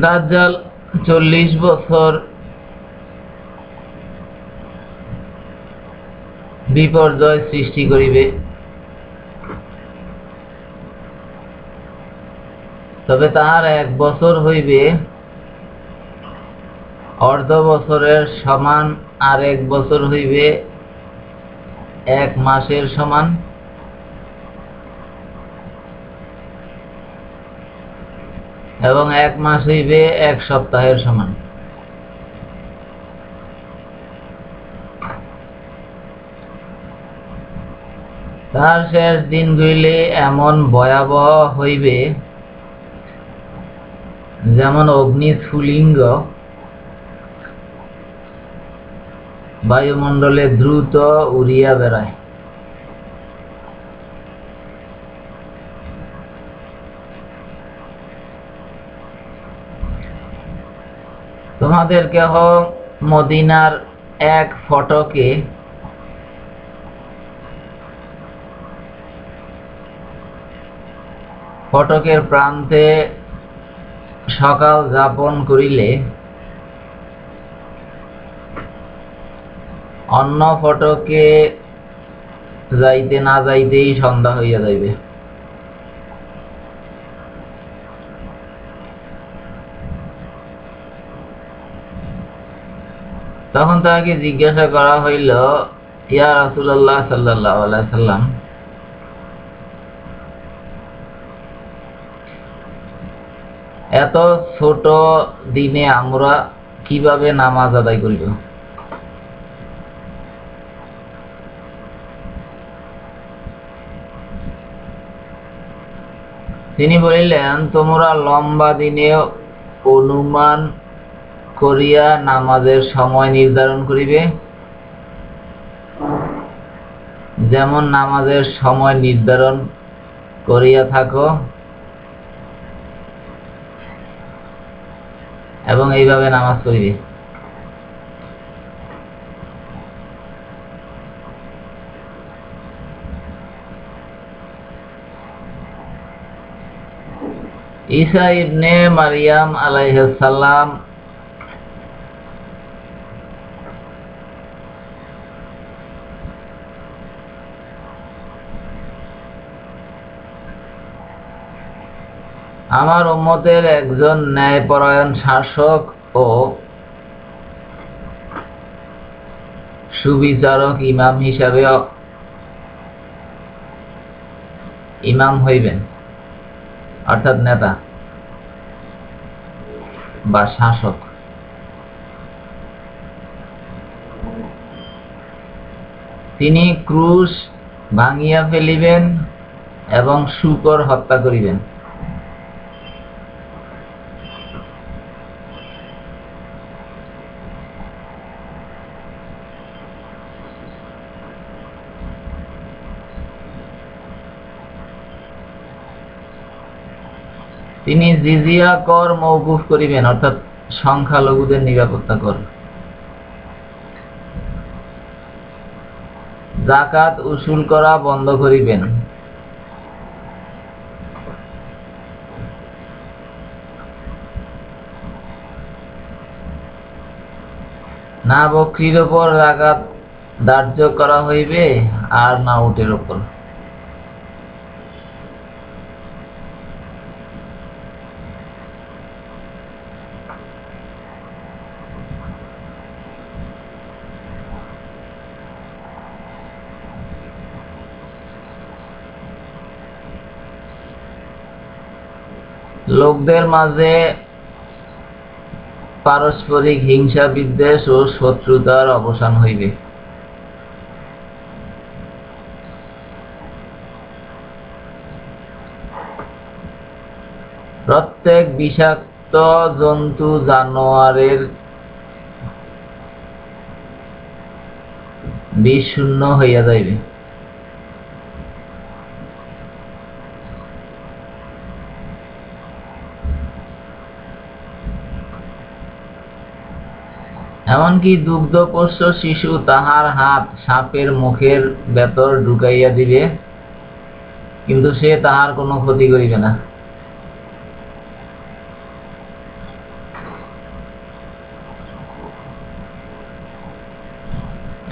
দাজ্জাল চল্লিশ বছর বিপর্যয় সৃষ্টি করিবে। তবে তাহার এক বছর হইবে, অর্ধ বছরের সমান আর এক বছর হইবে, এক মাসের সমান। এবং এক মাস হইবে এক সপ্তাহের সমান। তার শেষ দিন দিনগুলি এমন ভয়াবহ হইবে, যেমন অগ্নিস্ফুলিঙ্গ বায়ুমণ্ডলে দ্রুত উড়িয়া বেড়ায়। তোমাদের কেহ মদিনার এক ফটকে। ফটকের প্রান্তে সকাল যাপন করিলে অন্য ফটকে যাইতে না যাইতেই সন্ধ্যা হইয়া যাইবে। তখন তাহাকে জিজ্ঞাসা করা হইল, ইয়া রাসুল্লাহ সাল্লাহ সাল্লাম, এত ছোট দিনে আমরা কীভাবে নামাজ আদায় করিব? তিনি বলিলেন, তোমরা লম্বা দিনে অনুমান করিয়া নামাজের সময় নির্ধারণ করিবে। যেমন নামাজের সময় নির্ধারণ করিয়া থাকো, এবং এইভাবে নামাজ পড়িবে। ঈসা ইবনে মারিয়াম আলাইহিস সালাম আমার উম্মতের একজন ন্যায়পরায়ণ শাসক ও সুবিচারক ইমাম হিসাবে ইমাম হইবেন, অর্থাৎ নেতা বা শাসক। তিনি ক্রুশ ভাঙিয়া ফেলিবেন এবং শুকর হত্যা করিবেন। তিনি জিজিয়া কর মৌকুফ করিবেন, অর্থাৎ সংখ্যালঘুদের নিরাপত্তা কর। জাকাত উসুল করা বন্ধ করিবেন। না বকরির ওপর জাকাত ধার্য করা হইবে, আর না উটের ওপর। লোকদের মাঝে পারস্পরিক হিংসা, বিদ্বেষ ও শত্রুতার অবসান হইবে। প্রত্যেক বিষাক্ত জন্তু, জানোয়ারের বিষ শূন্য হইয়া যাইবে। এমনকি দুগ্ধপোষ্য শিশু তাহার হাত সাপের মুখের বেতর ঢুকাইয়া দিবে, কিন্তু সে তাহার কোনো ক্ষতি করিবে না।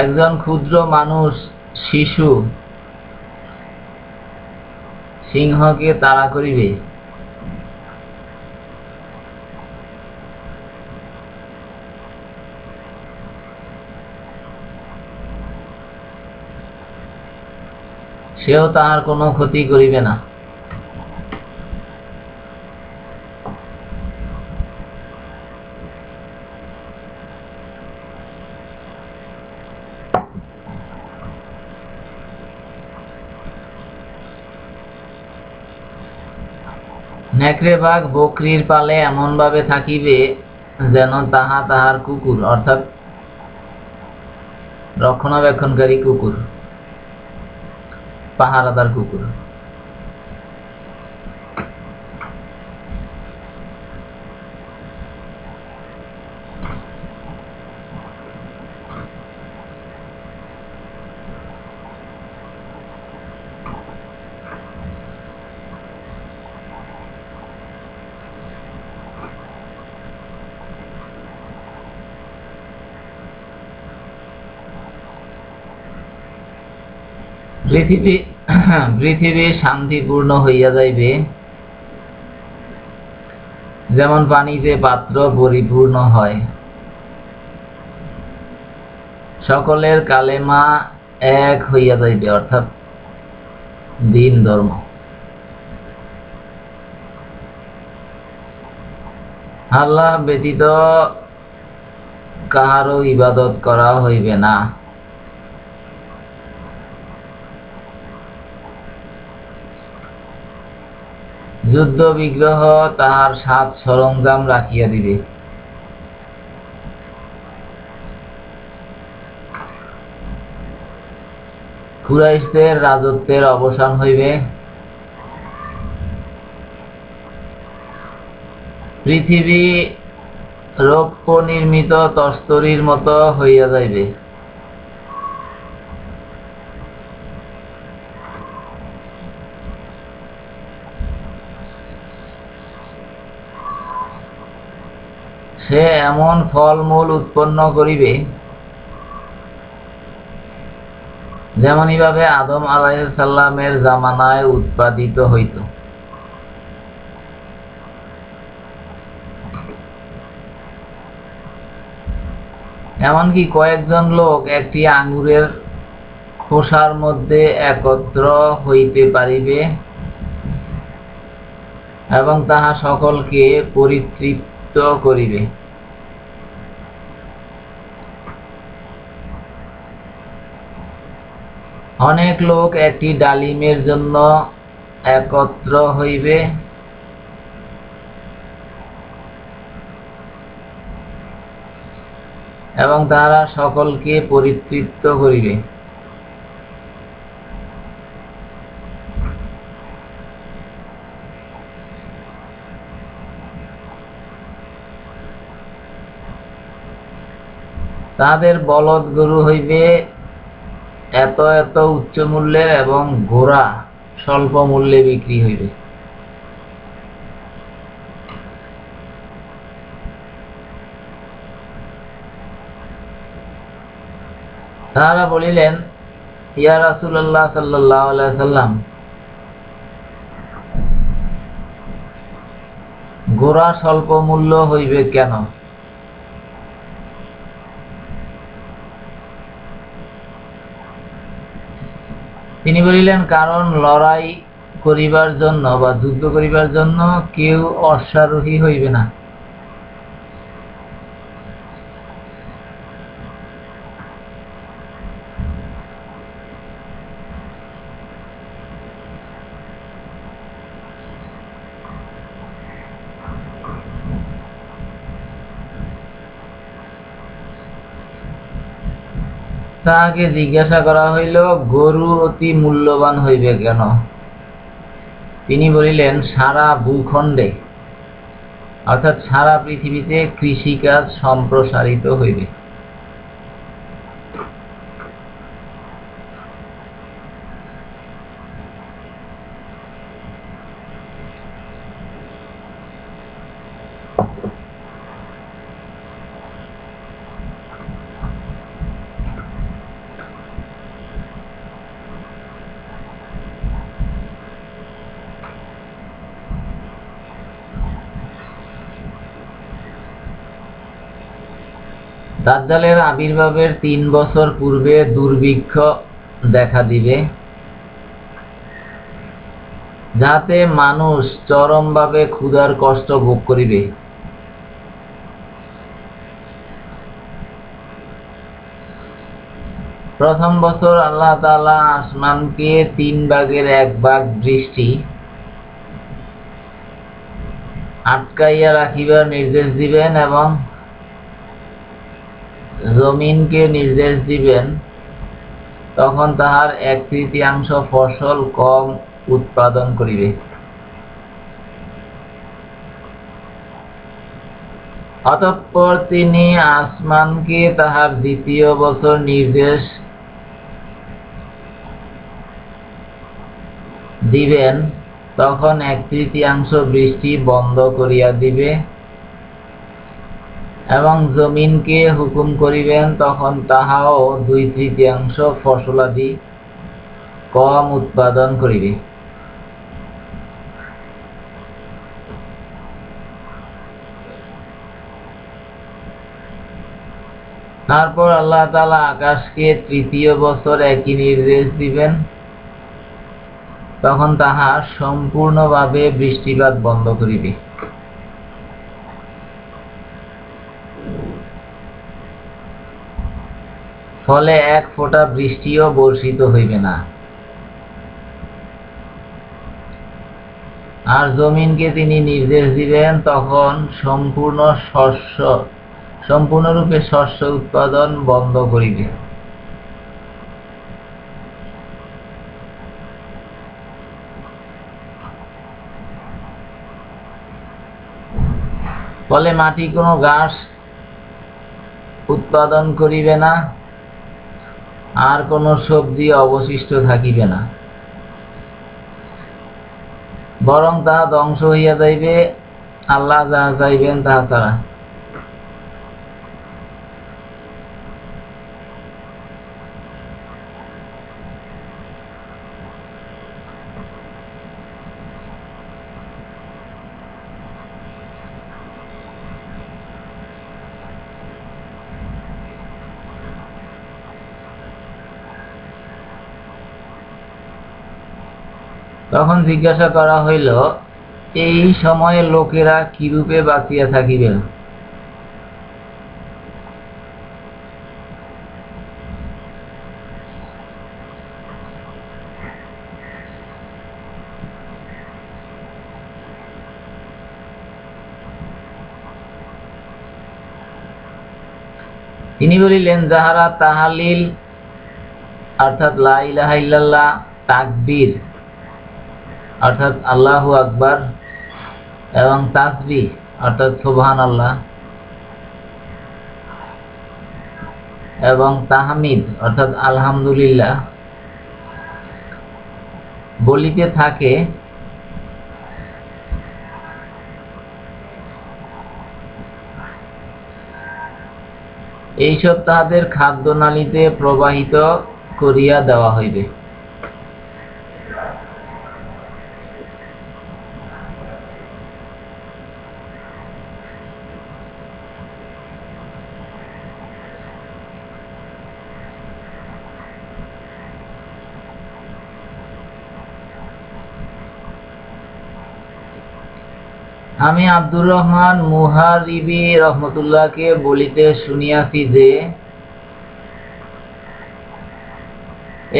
একজন ক্ষুদ্র মানুষ, শিশু, সিংহকে তাড়া করিবে। সেও তাহার কোনো ক্ষতি করিবে না। নেকড়ে বাঘ বকরির পালে এমন ভাবে থাকিবে যেন তাহা তাহার কুকুর, অর্থাৎ রক্ষণাবেক্ষণকারী কুকুর। পাহারাদার কুকুর। পৃথিবী শান্তিপূর্ণ হইয়া যাইবে। যেমন পানিতে পাত্র পরিপূর্ণ হয়। সকলের কালেমা এক হইয়া যাইবে, অর্থাৎ দিন ধর্ম। আল্লাহ ব্যতীত কাহারও ইবাদত করা হইবে না। যুদ্ধ বিগ্রহ তাহার সাত সরঞ্জাম রাখিয়া দিবে। কুরাইশদের রাজত্বের অবসান হইবে। পৃথিবী রৌপ্য নির্মিত তস্তরির মতো হইয়া যাইবে। সে এমন ফলমূল উৎপন্ন করিবে যেমনইভাবে আদম আলাইসাল্লামের জামানায় উৎপাদিত হইত। এমনকি কয়েকজন লোক একটি আঙ্গুরের খোসার মধ্যে একত্র হইতে পারিবে এবং তাহা সকলকে পরিতৃপ্ত করিবে। অনেক লোক একটি ডালিমের জন্য একত্র হইবে। এবং তারা সকলকে পরিতৃপ্ত করিবে। তাদের বলদ গরু হইবে এত এত উচ্চ মূল্যের এবং ঘোড়া স্বল্প মূল্যে বিক্রি হইবে। তাহারা বলিলেন, ইয়া রাসুল্লাহ সাল্লাহ সাল্লাম ঘোড়া স্বল্প মূল্য হইবে কেন? তিনি বলিলেন কারণ লড়াই করিবার জন্য বা যুদ্ধ করিবার জন্য কেউ অশ্বারোহী হইবে না। তাহাকে জিজ্ঞাসা করা হইল, গরু অতি মূল্যবান হইবে কেন? তিনি বলিলেন, সারা ভূখণ্ডে, অর্থাৎ সারা পৃথিবীতে কৃষিকাজ সম্প্রসারিত হইবে। দাজ্জালের আবির্ভাবের তিন বছর পূর্বে দুর্ভিক্ষ দেখা দিবে। যাতে মানুষ চরমভাবে ক্ষুধার কষ্ট ভোগ করিবে। প্রথম বছর আল্লাহ তালা আসমানকে তিন ভাগের এক ভাগ বৃষ্টি আটকাইয়া রাখিবার নির্দেশ দিবেন এবং জমিনকে নির্দেশ দিবেন, তখন তাহার এক তৃতীয়াংশ ফসল কম উৎপাদন করিবে। অতঃপর তিনি আসমানকে তাহার দ্বিতীয় বছর নির্দেশ দিবেন, তখন এক তৃতীয়াংশ বৃষ্টি বন্ধ করিয়া দিবে। এবং জমিনকে হুকুম করিবেন, তখন তাহাও দুই তৃতীয়াংশ ফসলাদি কম উৎপাদন করিবে। তারপর আল্লাহ তালা আকাশকে তৃতীয় বছর একই নির্দেশ দিবেন। তখন তাহা সম্পূর্ণভাবে বৃষ্টিপাত বন্ধ করিবে। ফলে এক ফোঁটা বৃষ্টিও বর্ষিত হইবে না। আর জমিনকে তিনি নির্দেশ দিবেন, তখন সম্পূর্ণ শস্য, সম্পূর্ণরূপে শস্য উৎপাদন বন্ধ করিবে। ফলে মাটি কোনো ঘাস উৎপাদন করিবে না। আর কোনো সবজি অবশিষ্ট থাকিবে না। বরং তাহা ধ্বংস হইয়া যাইবে, আল্লাহ যাহা চাইবেন তাহা ছাড়া তখন জিজ্ঞাসা করা হইল, এই সময়ে লোকেরা কিরূপে বাঁচিয়া থাকিবে তিনি বলিলেন, যাহারা তাহালিল, অর্থাৎ লা ইলাহা ইল্লাল্লাহ, তাকবীর অর্থাৎ আল্লাহ আকবার এবং তাসবি অর্থাৎ সুবহান আল্লাহ এবং তাহমিদ, অর্থাৎ আলহামদুলিল্লাহ, বলিতে থাকে, এইসব তাহাদের খাদ্যনালীতে প্রবাহিত করিয়া দেওয়া হইবে। আমি আব্দুর রহমান মুহারিবি রহমতুল্লাহকে বলিতে শুনিয়াছি যে,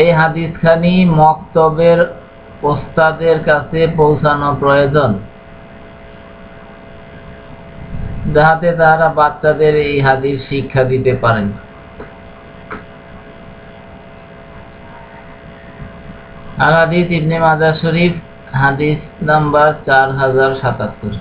এই হাদিসখানি মক্তবের ওস্তাদের কাছে পৌঁছানো প্রয়োজন। যাহাতে তারা বাচ্চাদের এই হাদিস শিক্ষা দিতে পারেন। আল হাদিস ইবনে মাজার শরীফ, হাদিস নাম্বার চার হাজার সাতাত্তর।